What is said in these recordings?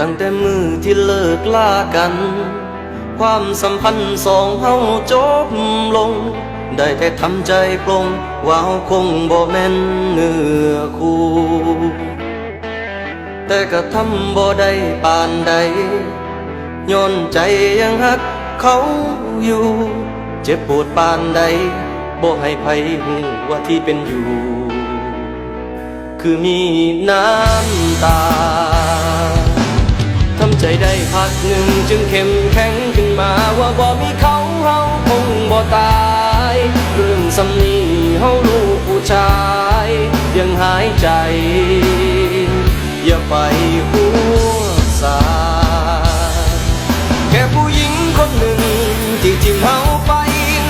ตั้งแต่มือที่เลิกลากัน ความสัมพันธ์สองเฮาจบลง ได้แต่ทำใจปลงว่าเฮาคงบ่แม่นเนื้อคู่แต่ก็ทำบ่ได้ปานใดย้อนใจยังหักเขาอยู่ เจ็บปวดปานใดบ่ให้ไผหูว่าที่เป็นอยู่ คือมีน้ำตา ใจได้พักหนึ่งจึงเข้มแข็งขึ้นมาว่าบ่มีเขาเฮาคงบ่ตายเรื่องสำนีเฮาลูกผู้ชาย ยังหายใจ อย่าไปหัวสาแค่ผู้หญิงคนหนึ่งที่ทิ้มเฮาไป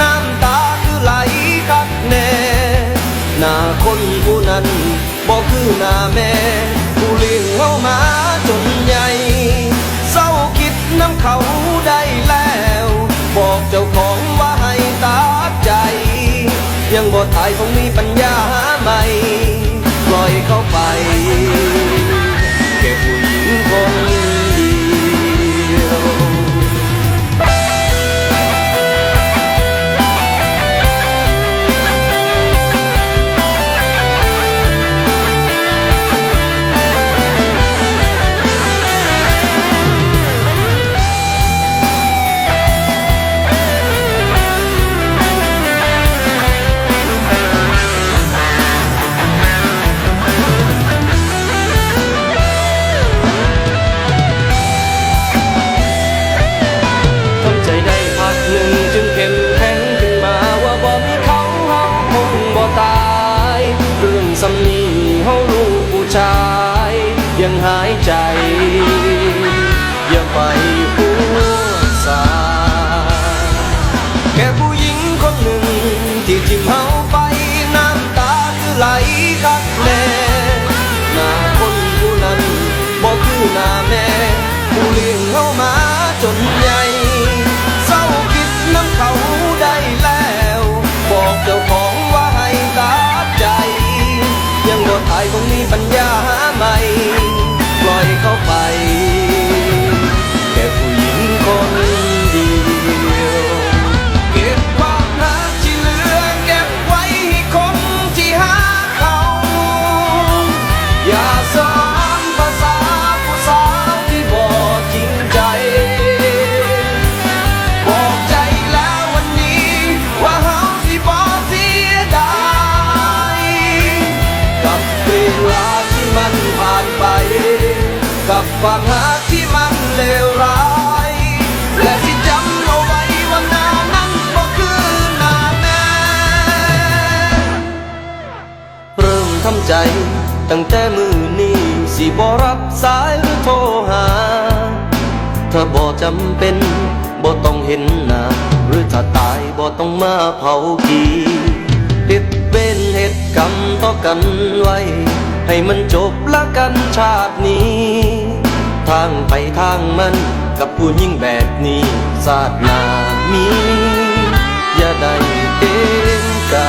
น้ำตาคือไหลคักแน่หน้าคนผู้นั้นบอกคือหน้าแม่ เจ้าของว่าให้ตาใจ ยังบ่ตายคงมี ไหลคักแน่หน้าคนผู้นั้นบอกคือหน้าแม่ผู้เลี้ยงเฮามาจนใหญ่เศร้าคิดน้ำเขาได้แล้ว บอกเจ้าของว่าให้ตัดใจ ยังบ่ตายคงมีปัญญาหาใหม่ ปล่อยเขาไป กับความรักที่มันเลวร้ายและที่จำเอาไว้ว่านานั้นก็คือนาแม่เริ่มทำใจตั้งแต่มือนี้สิบ่รับสายหรือโทรหา ถ้าบ่จำเป็นบ่ต้องเห็นหน้าหรือถ้าตายบ่ต้องมาเผากีเฮ็ดเป็นเหตุกรรมต่อกันไว้ ให้มันจบละกันชาตินี้ ทางไปทางมันกับผู้ยิ่งแบบนี้ศาสนามี อย่าได้เป็นกา